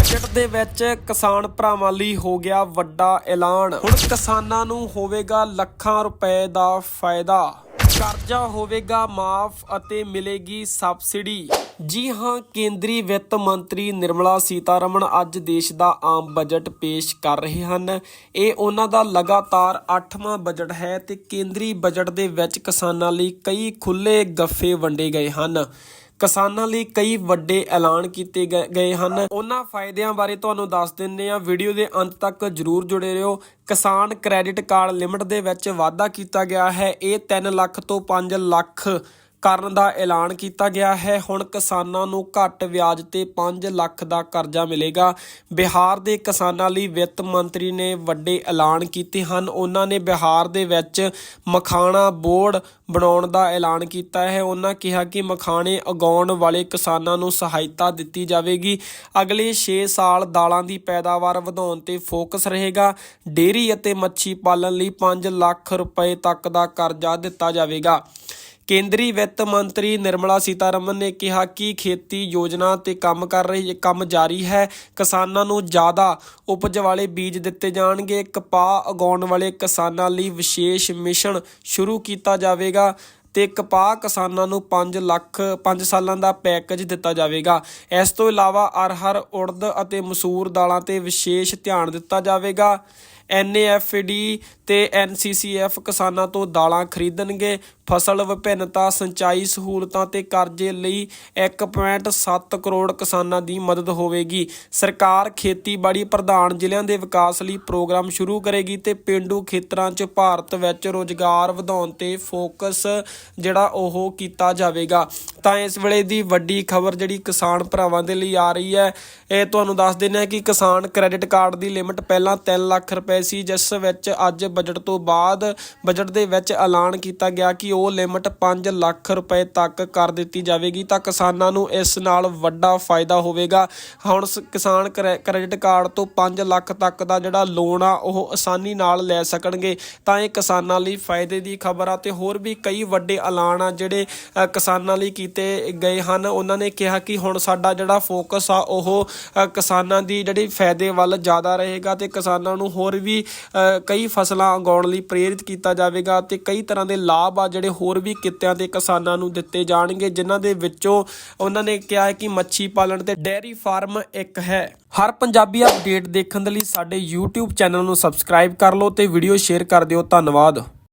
Budget ਦੇ ਵਿੱਚ ਕਿਸਾਨ ਭਰਾਵਾਂ ਲਈ ਹੋ ਗਿਆ ਵੱਡਾ ਐਲਾਨ। ਹੁਣ ਕਿਸਾਨਾਂ ਨੂੰ ਹੋਵੇਗਾ ਲੱਖਾਂ ਰੁਪਏ ਦਾ ਫਾਇਦਾ। ਕਰਜ਼ਾ ਹੋਵੇਗਾ ਮਾਫ ਅਤੇ ਮਿਲੇਗੀ ਸਬਸਿਡੀ। ਜੀ ਹਾਂ, ਕੇਂਦਰੀ ਵਿੱਤ ਮੰਤਰੀ ਨਿਰਮਲਾ ਸੀਤਾਰਮਣ ਅੱਜ ਦੇਸ਼ ਦਾ ਆਮ ਬਜਟ ਪੇਸ਼ ਕਰ ਰਹੇ ਹਨ। ਇਹ ਉਹਨਾਂ ਦਾ ਲਗਾਤਾਰ 8ਵਾਂ ਬਜਟ ਹੈ ਤੇ ਕੇਂਦਰੀ ਬਜਟ ਦੇ ਵਿੱਚ ਕਿਸਾਨਾਂ ਲਈ ਕਈ ਖੁੱਲੇ ਗੱਫੇ ਵੰਡੇ ਗਏ ਹਨ। ਕਿਸਾਨਾਂ ਲਈ ਕਈ ਵੱਡੇ ਐਲਾਨ ਕੀਤੇ ਗਏ ਗਏ ਹਨ। ਉਹਨਾਂ ਫਾਇਦਿਆਂ ਬਾਰੇ ਤੁਹਾਨੂੰ ਦੱਸ ਦਿੰਦੇ ਆ ਵੀਡੀਓ ਦੇ ਅੰਤ ਤੱਕ ਜਰੂਰ ਜੁੜੇ ਰਹੋ। ਕਿਸਾਨ ਕ੍ਰੈਡਿਟ ਕਾਰਡ ਲਿਮਟ ਦੇ ਵਿੱਚ ਵਾਧਾ ਕੀਤਾ ਗਿਆ ਹੈ। ਇਹ 3 ਲੱਖ ਤੋਂ 5 ਲੱਖ ਕਰਨ ਦਾ ਐਲਾਨ ਕੀਤਾ ਗਿਆ ਹੈ। ਹੁਣ ਕਿਸਾਨਾਂ ਨੂੰ ਘੱਟ ਵਿਆਜ ਤੇ 5 ਲੱਖ ਦਾ ਕਰਜ਼ਾ ਮਿਲੇਗਾ। ਬਿਹਾਰ ਦੇ ਕਿਸਾਨਾਂ ਲਈ ਵਿੱਤ ਮੰਤਰੀ ਨੇ ਵੱਡੇ ਐਲਾਨ ਕੀਤੇ ਹਨ। ਉਹਨਾਂ ਨੇ ਬਿਹਾਰ ਦੇ ਵਿੱਚ ਮਖਾਣਾ ਬੋਰਡ ਬਣਾਉਣ ਦਾ ਐਲਾਨ ਕੀਤਾ ਹੈ। ਉਹਨਾਂ ਕਿਹਾ ਕਿ ਮਖਾਣੇ ਉਗਾਉਣ ਵਾਲੇ ਕਿਸਾਨਾਂ ਨੂੰ ਸਹਾਇਤਾ ਦਿੱਤੀ ਜਾਵੇਗੀ। ਅਗਲੇ 6 ਸਾਲ ਦਾਲਾਂ ਦੀ ਪੈਦਾਵਾਰ ਵਧਾਉਣ ਤੇ ਫੋਕਸ ਰਹੇਗਾ। ਡੇਅਰੀ ਅਤੇ ਮੱਛੀ ਪਾਲਣ ਲਈ 5 ਲੱਖ ਰੁਪਏ ਤੱਕ ਦਾ ਕਰਜ਼ਾ ਦਿੱਤਾ ਜਾਵੇਗਾ। ਕੇਂਦਰੀ ਵਿੱਤ ਮੰਤਰੀ ਨਿਰਮਲਾ ਸੀਤਾਰਮਨ ਨੇ ਕਿਹਾ ਕਿ ਖੇਤੀ ਯੋਜਨਾ ਤੇ ਕੰਮ ਕਰ ਰਹੀ, ਕੰਮ ਜਾਰੀ ਹੈ। ਕਿਸਾਨਾਂ ਨੂੰ ਜ਼ਿਆਦਾ ਉਪਜ ਵਾਲੇ ਬੀਜ ਦਿੱਤੇ ਜਾਣਗੇ। ਕਪਾਹ ਉਗਾਉਣ ਵਾਲੇ ਕਿਸਾਨਾਂ ਲਈ ਵਿਸ਼ੇਸ਼ ਮਿਸ਼ਨ ਸ਼ੁਰੂ ਕੀਤਾ ਜਾਵੇਗਾ ਤੇ ਕਪਾਹ ਕਿਸਾਨਾਂ ਨੂੰ 5 ਲੱਖ 5 ਸਾਲਾਂ ਦਾ ਪੈਕੇਜ ਦਿੱਤਾ ਜਾਵੇਗਾ। ਇਸ ਤੋਂ ਇਲਾਵਾ ਅਰਹਰ, ਉੜਦ ਅਤੇ ਮਸੂਰ ਦਾਲਾਂ ਤੇ ਵਿਸ਼ੇਸ਼ ਧਿਆਨ ਦਿੱਤਾ ਜਾਵੇਗਾ। NAFD ਤੇ NCCF ਕਿਸਾਨਾਂ ਤੋਂ ਦਾਲਾਂ ਖਰੀਦਣਗੇ। ਫਸਲ ਵਿਭਿੰਨਤਾ, ਸਿੰਚਾਈ ਸਹੂਲਤਾਂ ਤੇ ਕਰਜ਼ੇ ਲਈ 1.7 ਕਰੋੜ ਕਿਸਾਨਾਂ ਦੀ ਮਦਦ ਹੋਵੇਗੀ। ਸਰਕਾਰ ਖੇਤੀਬਾੜੀ ਪ੍ਰਧਾਨ ਜ਼ਿਲ੍ਹਿਆਂ ਦੇ ਵਿਕਾਸ ਲਈ ਪ੍ਰੋਗਰਾਮ ਸ਼ੁਰੂ ਕਰੇਗੀ ਤੇ ਪਿੰਡੂ ਖੇਤਰਾਂ 'ਚ ਭਾਰਤ ਵਿੱਚ ਰੋਜ਼ਗਾਰ ਵਧਾਉਣ ਤੇ ਫੋਕਸ ਜਿਹੜਾ ਉਹ ਕੀਤਾ ਜਾਵੇਗਾ। ਤਾਂ ਇਸ ਵੇਲੇ ਦੀ ਵੱਡੀ ਖਬਰ ਜਿਹੜੀ ਕਿਸਾਨ ਭਰਾਵਾਂ ਦੇ ਲਈ ਆ ਰਹੀ ਹੈ, ਇਹ ਤੁਹਾਨੂੰ ਦੱਸ ਦਿੰਦੇ ਹਾਂ ਕਿ ਕਿਸਾਨ ਕ੍ਰੈਡਿਟ ਕਾਰਡ ਦੀ ਲਿਮਟ ਪਹਿਲਾਂ 3 ਲੱਖ ਰੁਪਏ ਸੀ, ਜਿਸ ਵਿੱਚ ਅੱਜ ਬਜਟ ਤੋਂ ਬਾਅਦ ਬਜਟ ਦੇ ਵਿੱਚ ਐਲਾਨ ਕੀਤਾ ਗਿਆ ਕਿ ਉਹ ਲਿਮਟ 5 ਲੱਖ ਰੁਪਏ ਤੱਕ ਕਰ ਦਿੱਤੀ ਜਾਵੇਗੀ ਤਾਂ ਕਿਸਾਨਾਂ ਨੂੰ ਇਸ ਨਾਲ ਵੱਡਾ ਫਾਇਦਾ ਹੋਵੇਗਾ। ਹੁਣ ਕਿਸਾਨ ਕਰੈ- ਕ੍ਰੈਡਿਟ ਕਾਰਡ ਤੋਂ 5 ਲੱਖ ਤੱਕ ਦਾ ਜਿਹੜਾ ਲੋਨ ਆ, ਉਹ ਆਸਾਨੀ ਨਾਲ ਲੈ ਸਕਣਗੇ। ਤਾਂ ਇਹ ਕਿਸਾਨਾਂ ਲਈ ਫਾਇਦੇ ਦੀ ਖਬਰ ਆ ਤੇ ਹੋਰ ਵੀ ਕਈ ਵੱਡੇ ਐਲਾਨ ਆ ਜਿਹੜੇ ਕਿਸਾਨਾਂ ਲਈ ਕੀਤੇ ਗਏ ਹਨ। ਉਹਨਾਂ ਨੇ ਕਿਹਾ ਕਿ ਹੁਣ ਸਾਡਾ ਜਿਹੜਾ ਫੋਕਸ ਆ, ਉਹ ਕਿਸਾਨਾਂ ਦੀ ਜਿਹੜੀ ਫਾਇਦੇ ਵੱਲ ਜ਼ਿਆਦਾ ਰਹੇਗਾ ਤੇ ਕਿਸਾਨਾਂ ਨੂੰ ਹੋਰ ਵੀ ਅ, ਕਈ ਫਸਲਾਂ ਉਗਾਉਣ ਲਈ ਪ੍ਰੇਰਿਤ ਕੀਤਾ ਜਾਵੇਗਾ ਤੇ ਕਈ ਤਰ੍ਹਾਂ ਦੇ ਲਾਭ ਆ ਜਿਹੜੇ ਹੋਰ ਵੀ ਕਿੱਤਿਆਂ ਦੇ ਕਿਸਾਨਾਂ ਨੂੰ ਦਿੱਤੇ ਜਾਣਗੇ ਜਿਨ੍ਹਾਂ ਦੇ ਵਿੱਚੋਂ ਉਹਨਾਂ ਨੇ ਕਿਹਾ ਹੈ ਕਿ ਮੱਛੀ ਪਾਲਣ ਤੇ ਡੇਅਰੀ ਫਾਰਮ ਇੱਕ ਹੈ। ਹਰ ਪੰਜਾਬੀ ਅਪਡੇਟ ਦੇਖਣ ਦੇ ਲਈ ਸਾਡੇ YouTube ਚੈਨਲ ਨੂੰ ਸਬਸਕ੍ਰਾਈਬ ਕਰ ਲਓ ਤੇ ਵੀਡੀਓ ਸ਼ੇਅਰ ਕਰ ਦਿਓ। ਧੰਨਵਾਦ।